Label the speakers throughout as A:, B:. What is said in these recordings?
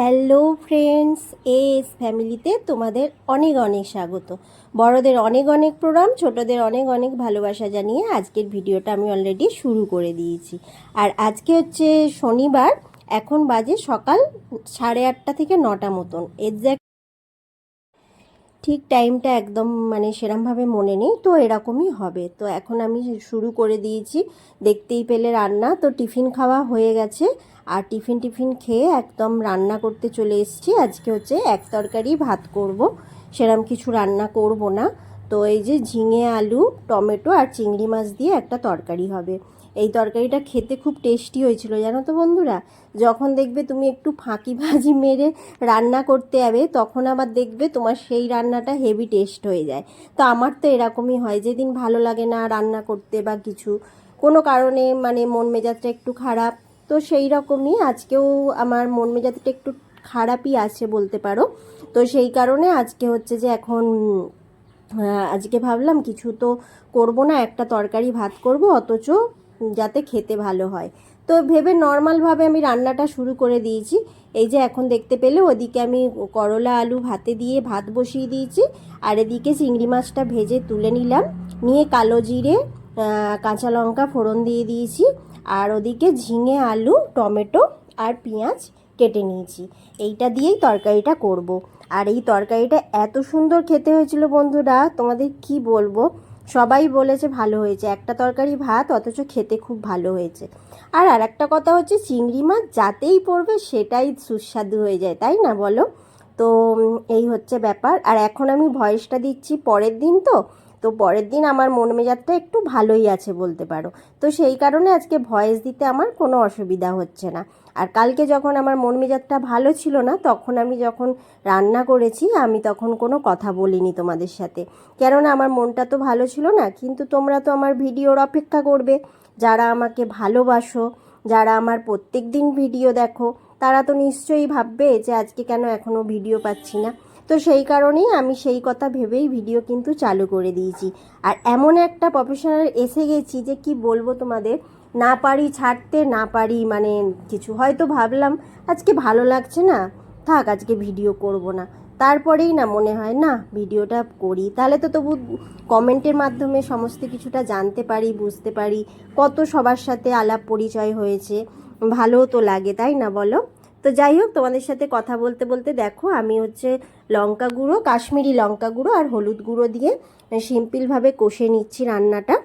A: Hello friends, S ফ্যামিলিতে তোমাদের অনেক অনেক স্বাগত। বড়দের অনেক অনেক প্রোগ্রাম ছোটদের অনেক অনেক ভালোবাসা জানিয়ে আজকের ভিডিওটা আমি অলরেডি শুরু করে দিয়েছি। আর আজকে হচ্ছে শনিবার, এখন বাজে সকাল সাড়ে আটটা থেকে নটা মতন। এক্স্যাক্ট ঠিক টাইমটা একদম মানে সেরমভাবে মনে নেই, তো এরকমই হবে। তো এখন আমি শুরু করে দিয়েছি, দেখতেই পেলে রান্না। তো টিফিন খাওয়া হয়ে গেছে, আর টিফিন টিফিন খেয়ে একদম রান্না করতে চলে এসেছি। আজকে হচ্ছে এক তরকারি ভাত করব, সেরম কিছু রান্না করব না। তো এই যে ঝিঙে, আলু, টমেটো আর চিংড়ি মাছ দিয়ে একটা তরকারি হবে। এই তরকারিটা খেতে খুব টেস্টি হয়েছিল, জানো তো বন্ধুরা? যখন দেখবে তুমি একটু ফাঁকি ভাজি মেরে রান্না করতে যাবে, তখন আবার দেখবে তোমার সেই রান্নাটা হেভি টেস্ট হয়ে যায়। তো আমার তো এরকমই হয়, যেদিন ভালো লাগে না রান্না করতে বা কিছু, কোনো কারণে মানে মন মেজাজটা একটু খারাপ, তো সেই রকমই আজকেও আমার মন মেজাজটা একটু খারাপই আছে বলতে পারো। তো সেই কারণে আজকে হচ্ছে যে এখন আজকে ভাবলাম কিছু তো করব না, একটা তরকারি ভাত করব, অথচ যাতে খেতে ভালো হয়। তো ভেবে নর্মালভাবে আমি রান্নাটা শুরু করে দিয়েছি। এই যে এখন দেখতে পেলে ওদিকে আমি করলা, আলু ভাতে দিয়ে ভাত বসিয়ে দিয়েছি। আর এদিকে চিংড়ি মাছটা ভেজে তুলে নিলাম। নিয়ে কালো জিরে কাঁচা লঙ্কা ফোড়ন দিয়ে দিয়েছি। আর ওদিকে ঝিঙে, আলু, টমেটো আর পেঁয়াজ কেটে নিয়েছি। এইটা দিয়েই তরকারিটা করব। আর এই তরকারিটা এত সুন্দর খেতে হয়েছিল বন্ধুরা, তোমাদের কি বলব? সবাই বলেছে ভালো হয়েছে। একটা তরকারি ভাত, অথচ খেতে খুব ভালো হয়েছে। আর আর একটা কথা হচ্ছে, চিংড়ি মাছ যাতেই পড়বে সেটাই সুস্বাদু হয়ে যায়, তাই না বলো? তো এই হচ্ছে ব্যাপার। আর এখন আমি ভয়েসটা দিচ্ছি পরের দিন তো। তো পরের দিন আমার মন মেজাজটা একটু ভালোই আছে বলতে পারো। তো সেই কারণে আজকে ভয়েস দিতে আমার কোনো অসুবিধা হচ্ছে না। আর কালকে যখন আমার মন মেজাজটা ভালো ছিল না, তখন আমি যখন রান্না করেছি, আমি তখন কোনো কথা বলিনি তোমাদের সাথে। কেননা আমার মনটা তো ভালো ছিল না, কিন্তু তোমরা তো আমার ভিডিওর অপেক্ষা করবে। যারা আমাকে ভালোবাসো, যারা আমার প্রত্যেক দিন ভিডিও দেখো, তারা তো নিশ্চয়ই ভাববে যে আজকে কেন এখনও ভিডিও পাচ্ছি না। তো সেই কারণেই আমি সেই কথা ভেবেই ভিডিও কিন্তু চালু করে দিয়েছি। আর এমন একটা প্রফেশনাল এসে গেছি যে কি বলব তোমাদের না পারি ছাড়তে, না পারি মানে কিছু, হয়তো ভাবলাম আজকে ভালো লাগছে না, থাক আজকে ভিডিও করব না। তারপরেই না মনে হয়, না, ভিডিওটা করি। তাহলে তো তবু কমেন্টের মাধ্যমে সমস্ত কিছুটা জানতে পারি, বুঝতে পারি, কত সবার সাথে আলাপ পরিচয় হয়েছে, ভালোও তো লাগে, তাই না বলো? তো যাই হোক, তোমাদের সাথে কথা বলতে বলতে দেখো, আমি হচ্ছে লঙ্কা গুঁড়ো, কাশ্মীরি লঙ্কা গুঁড়ো আর হলুদ গুঁড়ো দিয়ে সিম্পলভাবে কষে নিচ্ছি রান্নাটা।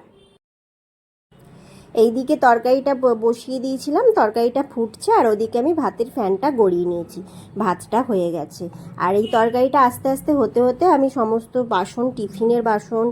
A: এইদিকে তরকারিটা বসিয়ে দিয়েছিলাম, তরকারিটা ফুটছে আর ওদিকে আমি ভাতের ফ্যানটা গড়িয়ে নিয়েছি, ভাতটা হয়ে গেছে। আর এই তরকারিটা আস্তে আস্তে হতে হতে আমি সমস্ত বাসন, টিফিনের বাসন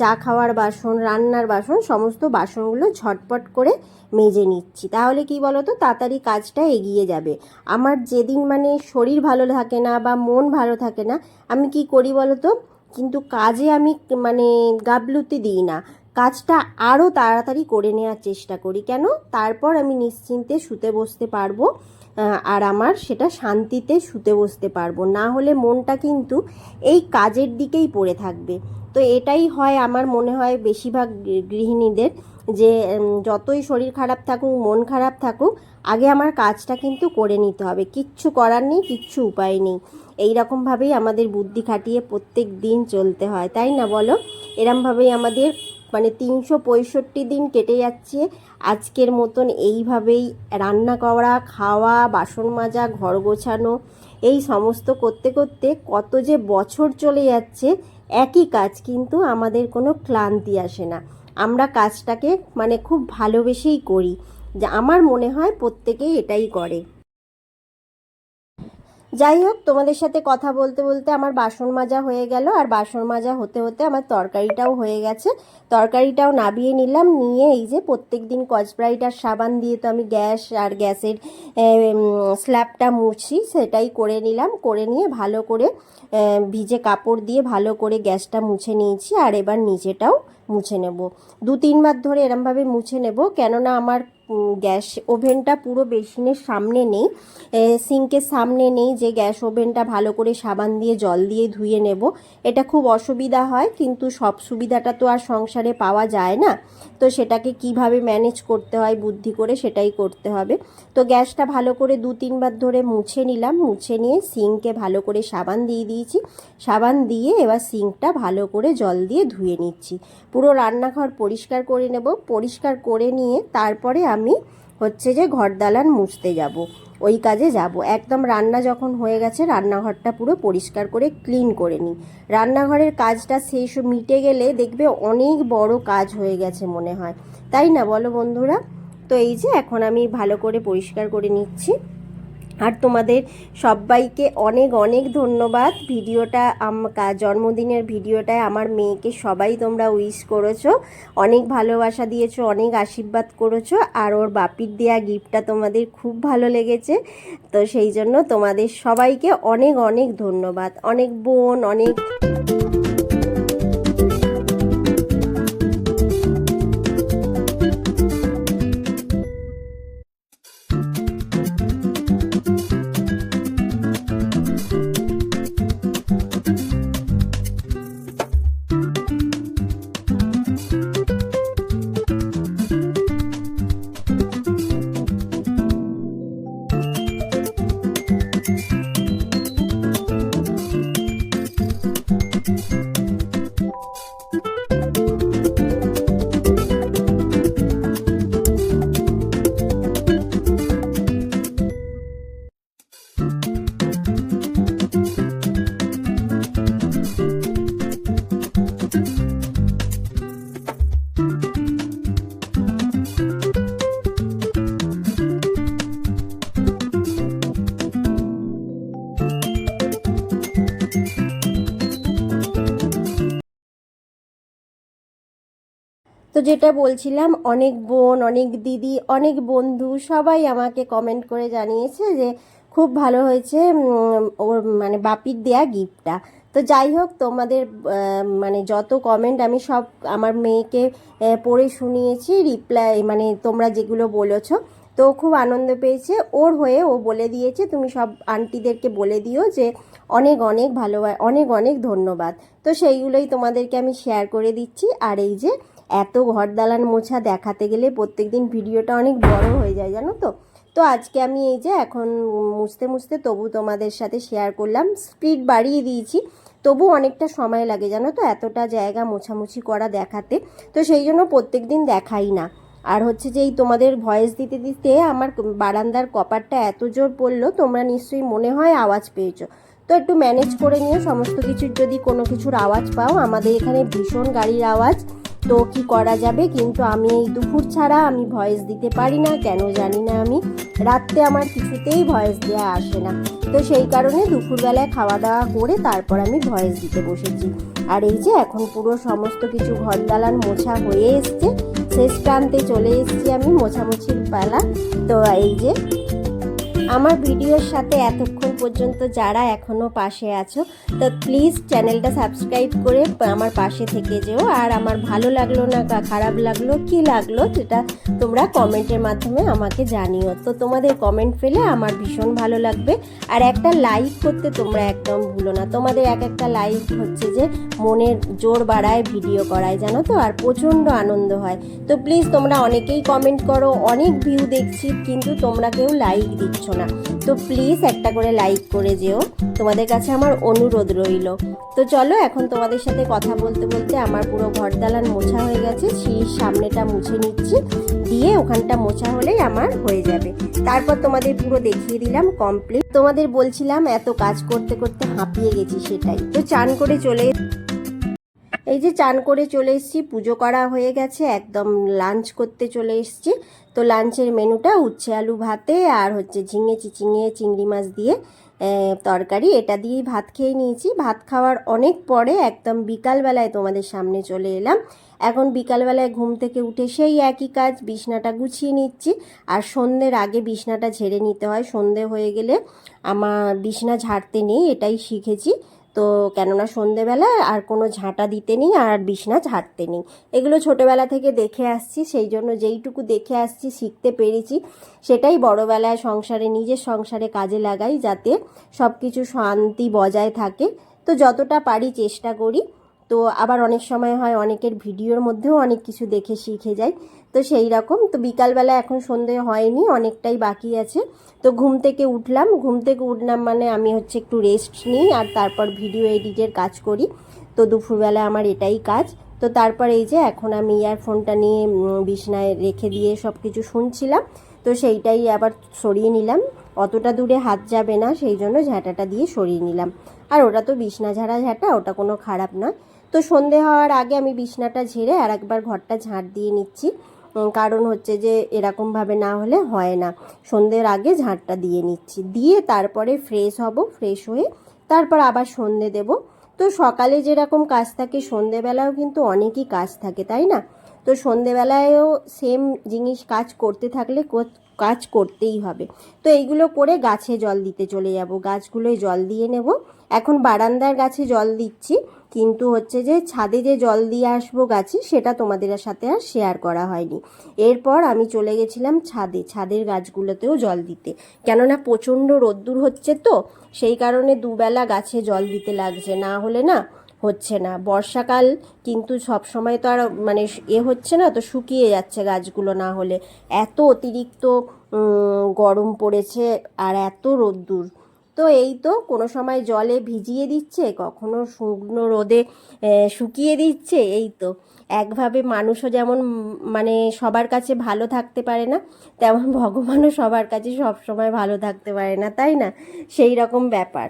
A: চা খাওয়ার বাসন, রান্নার বাসন, সমস্ত বাসনগুলো ঝটপট করে মেজে নিচ্ছি। তাহলে কি বলতো, তাড়াতাড়ি কাজটা এগিয়ে যাবে। আমার যেদিন মানে শরীর ভালো থাকে না বা মন ভালো থাকে না, আমি কি করি বলতো, কিন্তু কাজে আমি মানে গাবলুতে দিই না। কাজটা আরও তাড়াতাড়ি করে নেওয়ার চেষ্টা করি। কেন? তারপর আমি নিশ্চিন্তে শুতে বসতে পারব আর আমার সেটা শান্তিতে শুতে বসতে পারব। না হলে মনটা কিন্তু এই কাজের দিকেই পড়ে থাকবে। তো এটাই হয় আমার মনে হয় বেশিরভাগ গৃহিণীদের যে যতই শরীর খারাপ থাকুক, মন খারাপ থাকুক, আগে আমার কাজটা কিন্তু করে নিতে হবে। কিচ্ছু করার নেই, কিচ্ছু উপায় নেই। এই রকমভাবেই আমাদের বুদ্ধি খাটিয়ে প্রত্যেক দিন চলতে হয়। তাই না বলো? এরমভাবেই আমাদের মানে তিনশো পঁয়ষট্টি দিন কেটে যাচ্ছে। আজকের মতন এইভাবেই রান্না করা, খাওয়া, বাসন মাজা, ঘর গোছানো, এই সমস্ত করতে করতে কত যে বছর চলে যাচ্ছে, একই কাজ কিন্তু আমাদের কোনো ক্লান্তি আসে না। আমরা কাজটাকে মানে খুব ভালোবেসেই করি। যে আমার মনে হয় প্রত্যেকেই এটাই করে। যাই হোক, তোমাদের সাথে কথা বলতে বলতে আমার বাসন মাজা হয়ে গেল, আর বাসন মাজা হতে হতে আমার তরকারিটাও হয়ে গেছে। তরকারিটাও নাবিয়ে নিলাম, নিয়ে এই যে প্রত্যেক দিন কচব্রাইট আর সাবান দিয়ে তো আমি গ্যাস আর গ্যাসের স্ল্যাবটা মুছি, সেটাই করে নিলাম। করে নিয়ে ভালো করে ভিজে কাপড় দিয়ে ভালো করে গ্যাসটা মুছে নিয়েছি, আর এবার নিচেটাও মুছে নেব। দু তিনবার ধরে এরমভাবে মুছে নেব, কেননা আমার গ্যাস ওভেনটা পুরো বেসিনের সামনে নেই সিঙ্কের সামনে নেই, যে গ্যাস ওভেনটা ভালো করে সাবান দিয়ে, জল দিয়ে ধুয়ে নেব। এটা খুব অসুবিধা হয়, কিন্তু সব সুবিধাটা তো আর সংসারে পাওয়া যায় না। তো সেটাকে কীভাবে ম্যানেজ করতে হয়, বুদ্ধি করে সেটাই করতে হবে। তো গ্যাসটা ভালো করে দু তিনবার ধরে মুছে নিলাম, মুছে নিয়ে সিঙ্কে ভালো করে সাবান দিয়ে দিয়েছি। সাবান দিয়ে এবার সিঙ্কটা ভালো করে জল দিয়ে ধুয়ে নিচ্ছি। পুরো রান্নাঘর পরিষ্কার করে নেব। পরিষ্কার করে নিয়ে তারপরে আমি হচ্ছে যে ঘর দালান মুছতে যাব, ওই কাজে যাব। একদম রান্না যখন হয়ে গেছে, রান্নাঘরটা পুরো পরিষ্কার করে ক্লিন করে নিই। রান্নাঘরের কাজটা শেষ মিটে গেলে দেখবে অনেক বড় কাজ হয়ে গেছে মনে হয়। তাই না বলো বন্ধুরা? তো এই যে এখন আমি ভালো করে পরিষ্কার করে নিচ্ছি। আর তোমাদের সবাইকে অনেক অনেক ধন্যবাদ। ভিডিওটা জন্মদিনের ভিডিওটায় আমার মেয়েকে সবাই তোমরা উইশ করেছ। অনেক ভালোবাসা দিয়েছ, অনেক আশীর্বাদ করেছ। আর ওর বাপির দেয়া গিফটটা তোমাদের খুব ভালো লেগেছে। তো সেই জন্য তোমাদের সবাইকে অনেক অনেক ধন্যবাদ। অনেক বোন, অনেক তো যেটা বলছিলাম, অনেক বোন, অনেক দিদি, অনেক বন্ধু সবাই আমাকে কমেন্ট করে জানিয়েছে যে খুব ভালো হয়েছে ওর মানে বাপির দেয়া গিফটটা তো যাই হোক, তোমাদের মানে যত কমেন্ট আমি সব আমার মেয়েকে পড়ে শুনিয়েছি রিপ্লাই মানে তোমরা যেগুলো বলেছ, তো খুব আনন্দ পেয়েছে। ওর হয়ে ও বলে দিয়েছে, তুমি সব আন্টিদেরকে বলে দিও যে অনেক অনেক ভালো, অনেক অনেক ধন্যবাদ। তো সেইগুলোই তোমাদেরকে আমি শেয়ার করে দিচ্ছি। আর এই যে এত ঘর দালান মোছা দেখাতে গেলে প্রত্যেকদিন ভিডিওটা অনেক বড় হয়ে যায়, জানো তো? তো আজকে আমি এই যে এখন মুছতে মুছতে তবু তোমাদের সাথে শেয়ার করলাম। স্পিড বাড়িয়ে দিয়েছি, তবু অনেকটা সময় লাগে, জানো তো? এতটা জায়গা মোছামুছি করা দেখাতে, তো সেই জন্য প্রত্যেক দিন দেখাই না। আর হচ্ছে যে এই তোমাদের ভয়েস দিতে দিতে আমার বারান্দার কপারটা এত জোর পড়ল, তোমরা নিশ্চয়ই মনে হয় আওয়াজ পেয়েছ। তো একটু ম্যানেজ করে নিও, সমস্ত কিছুর যদি কোনো কিছুর আওয়াজ পাও, আমাদের এখানে ভীষণ গাড়ির আওয়াজ। তো কি করা যাবে? কিন্তু আমি এই দুপুর ছাড়া আমি ভয়েস দিতে পারি না, কেন জানি না আমি। রাত্রে আমার কিছুতেই ভয়েস দেওয়া আসে না। তো সেই কারণে দুপুরবেলায় খাওয়া দাওয়া করে তারপর আমি ভয়েস দিতে বসেছি। আর এই যে এখন পুরো সমস্ত কিছু ঘর দালান মোছা হয়ে এসছে, শেষ প্রান্তে চলে এসেছি আমি মোছামুছির পালা। তো এই যে, আমার ভিডিওর সাথে এতক্ষণ পর্যন্ত যারা এখনও পাশে আছো, তো প্লিজ চ্যানেলটা সাবস্ক্রাইব করে আমার পাশে থেকে যেও। আর আমার ভালো লাগল না খারাপ লাগল, কি লাগল সেটা তোমরা কমেন্টের মাধ্যমে আমাকে জানিও। তো তোমাদের কমেন্ট ফেলে আমার ভীষণ ভালো লাগবে। আর একটা লাইক করতে তোমরা একদম ভুলো না। তোমাদের এক একটা লাইক হচ্ছে যে মনের জোর বাড়ায় ভিডিও করায়, জানো তো? আর প্রচণ্ড আনন্দ হয়। তো প্লিজ তোমরা অনেকেই কমেন্ট করো, অনেক ভিউ দেখছি, কিন্তু তোমরা কেউ লাইক দিচ্ছ না। তো প্লিজ একটা করে লাইক করে যেও। তোমাদের কাছে আমার অনুরোধ রইল। তো চলো, এখন তোমাদের সাথে কথা বলতে বলতে আমার পুরো ঘর দালান মোছা হয়ে গেছে। সিঁড়ির সামনেটা মুছে নিচ্ছি। দিয়ে ওখানটা মোছা হলেই আমার হয়ে যাবে। তারপর তোমাদের পুরো দেখিয়ে দিলাম কমপ্লিট তোমাদের বলছিলাম এত কাজ করতে করতে হাঁপিয়ে গেছি সেটাই। তো চান করে চলে এই যে চান করে চলে এসেছি, পুজো করা হয়ে গেছে, একদম লাঞ্চ করতে চলে এসেছি। তো লাঞ্চের মেনুটা উচ্ছে আলু ভাতে আর হচ্ছে ঝিঙে চিচিঙে চিংড়ি মাছ দিয়ে তরকারি। এটা দিয়েই ভাত খেয়ে নিয়েছি। ভাত খাওয়ার অনেক পরে একদম বিকালবেলায় তোমাদের সামনে চলে এলাম। এখন বিকালবেলায় ঘুম থেকে উঠে সেই একই কাজ, বিছনাটা গুছিয়ে নিচ্ছি। আর সন্ধ্যের আগে বিছনাটা ঝেড়ে নিতে হয়। সন্ধে হয়ে গেলে আমার বিছনা ঝাড়তে নেই, এটাই শিখেছি। তো কেননা সন্ধেবেলা আর কোনো ঝাঁটা দিতে নেই আর বিছনা ঝাড়তে নেই। এগুলো ছোটোবেলা থেকে দেখে আসছি, সেই জন্য যেইটুকু দেখে আসছি, শিখতে পেরেছি, সেটাই বড়োবেলায় সংসারে, নিজের সংসারে কাজে লাগাই যাতে সব কিছু শান্তি বজায় থাকে। তো যতটা পারি চেষ্টা করি। তো আবার অনেক সময় হয় অনেকের ভিডিওর মধ্যেও অনেক কিছু দেখে শিখে যাই তো সেই রকম। তো বিকালবেলা এখন সন্ধে হয়নি, অনেকটাই বাকি আছে। তো ঘুম থেকে উঠলাম। ঘুম থেকে উঠলাম মানে আমি হচ্ছে একটু রেস্ট নিই আর তারপর ভিডিও এডিটের কাজ করি। তো দুপুরবেলা আমার এটাই কাজ। তো তারপর এই যে এখন আমি ইয়ারফোনটা নিয়ে বিছনায় রেখে দিয়ে সব কিছু শুনছিলাম। তো সেইটাই আবার সরিয়ে নিলাম। অতটা দূরে হাত যাবে না, সেই জন্য ঝাঁটাটা দিয়ে সরিয়ে নিলাম। আর ওটা তো বিছনা ঝাড়া ঝাঁটা, ওটা কোনো খারাপ নয়। তো সন্ধে হওয়ার আগে আমি বিছনাটা ঝেড়ে আর একবার ঘরটা ঝাঁট দিয়ে নিচ্ছি। কারণ হচ্ছে যে এরকমভাবে না হলে হয় না। সন্ধ্যের আগে ঝাঁটটা দিয়ে নিচ্ছি। দিয়ে তারপরে ফ্রেশ হব, ফ্রেশ হয়ে তারপর আবার সন্ধে দেব। তো সকালে যেরকম কাজ থাকে, সন্ধেবেলাও কিন্তু অনেকই কাজ থাকে, তাই না? তো সন্ধেবেলায়ও সেম জিনিস কাজ করতে থাকলে কাজ করতেই হবে। তো এইগুলো করে গাছে জল দিতে চলে যাব। গাছগুলোয় জল দিয়ে নেব। এখন বারান্দার গাছে জল দিচ্ছি। কিন্তু হচ্ছে যে ছাদে যে জল দিয়ে আসব গাছে, সেটা তোমাদের সাথে আর শেয়ার করা হয়নি। এরপর আমি চলে গেছিলাম ছাদে, ছাদের গাছগুলোতেও জল দিতে। কেননা প্রচণ্ড রোদ্দুর হচ্ছে তো, সেই কারণে দুবেলা গাছে জল দিতে লাগছে, না হলে না হচ্ছে না। বর্ষাকাল কিন্তু সব সময় তো আর মানে এ হচ্ছে না, তো শুকিয়ে যাচ্ছে গাছগুলো না হলে। এত অতিরিক্ত গরম পড়েছে আর এত রোদ্দুর। তো এই তো কোনো সময় জলে ভিজিয়ে দিচ্ছে, কখনো শুকনো রোদে শুকিয়ে দিচ্ছে, এই তো। একভাবে মানুষও যেমন মানে সবার কাছে ভালো থাকতে পারে না, তেমন ভগবানও সবার কাছে সব সময় ভালো থাকতে পারে না, তাই না? সেই রকম ব্যাপার।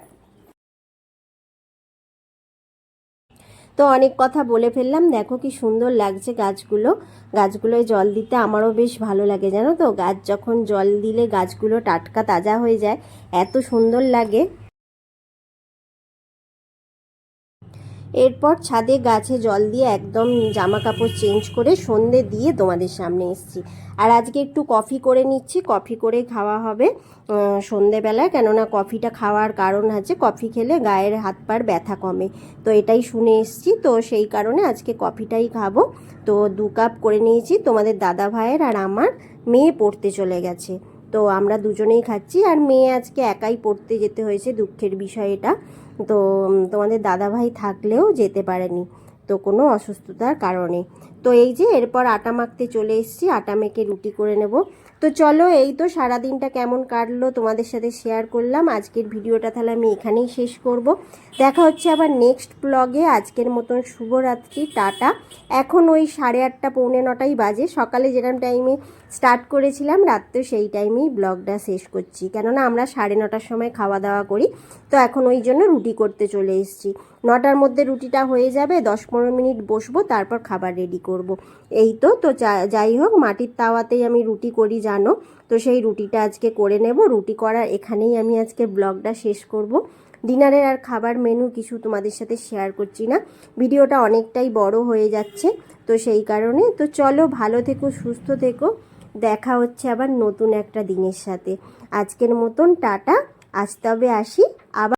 A: তো অনেক কথা বলে ফেললাম। দেখো কি সুন্দর লাগছে গাছগুলো। গাছগুলোয় জল দিতে আমারও বেশ ভালো লাগে, জানো তো? গাছ যখন জল দিলে গাছগুলো টাটকা তাজা হয়ে যায়। এত সুন্দর লাগে। এরপর ছাদে গাছে জল দিয়ে একদম জামা কাপড় চেঞ্জ করে সন্ধে দিয়ে তোমাদের সামনে এসেছি। আর আজকে একটু কফি করে নিচ্ছি, কফি করে খাওয়া হবে সন্ধেবেলায় কেননা কফিটা খাওয়ার কারণ আছে, কফি খেলে গায়ের হাত পার ব্যথা কমে। তো এটাই শুনে এসছি, তো সেই কারণে আজকে কফিটাই খাব। তো দু কাপ করে নিয়েছি, তোমাদের দাদা ভাইয়ের আর আমার মেয়ে পড়তে চলে গেছে। তো আমরা দুজনেই খাচ্ছি, আর মেয়ে আজকে একাই পড়তে যেতে হয়েছে, দুঃখের বিষয় এটা। তো তোমাদের দাদাভাই থাকলেও যেতে পারেনি। তো কোনো অসুস্থতার কারণে। তো এই যে এরপর আটা মাখতে চলে এসেছি, আটা মেখে রুটি করে নেব। তো চলো, এই তো সারাদিনটা কেমন কাটলো তোমাদের সাথে শেয়ার করলাম। আজকের ভিডিওটা তাহলে আমি এখানেই শেষ করব। দেখা হচ্ছে আবার নেক্সট ব্লগে আজকের মতন শুভরাত্রি, টাটা। এখন ওই সাড়ে আটটা, পৌনে নটাই বাজে। সকালে যেরকম টাইমে স্টার্ট করেছিলাম রাত্রে সেই টাইমেই ব্লগটা শেষ করছি। কেননা আমরা সাড়ে নটার সময় খাওয়া দাওয়া করি, তো এখন ওই জন্য রুটি করতে চলে এসেছি। নটার মধ্যে রুটিটা হয়ে যাবে, দশ পনেরো মিনিট বসবো, তারপর খাবার রেডি করব। এই তো তো যাই হোক, মাটির তাওয়াতেই আমি রুটি করি, জানো? তো সেই রুটিটা আজকে করে নেব। রুটি করার এখানেই আমি আজকে ব্লগটা শেষ করব। ডিনারের আর খাবার মেনু কিছু তোমাদের সাথে শেয়ার করছি না। ভিডিওটা অনেকটাই বড় হয়ে যাচ্ছে, তো সেই কারণে। তো চলো, ভালো থেকো, সুস্থ থেকো। দেখা হচ্ছে আবার নতুন একটা দিনের সাথে। আজকের মতন টাটা আজ তবে আসি।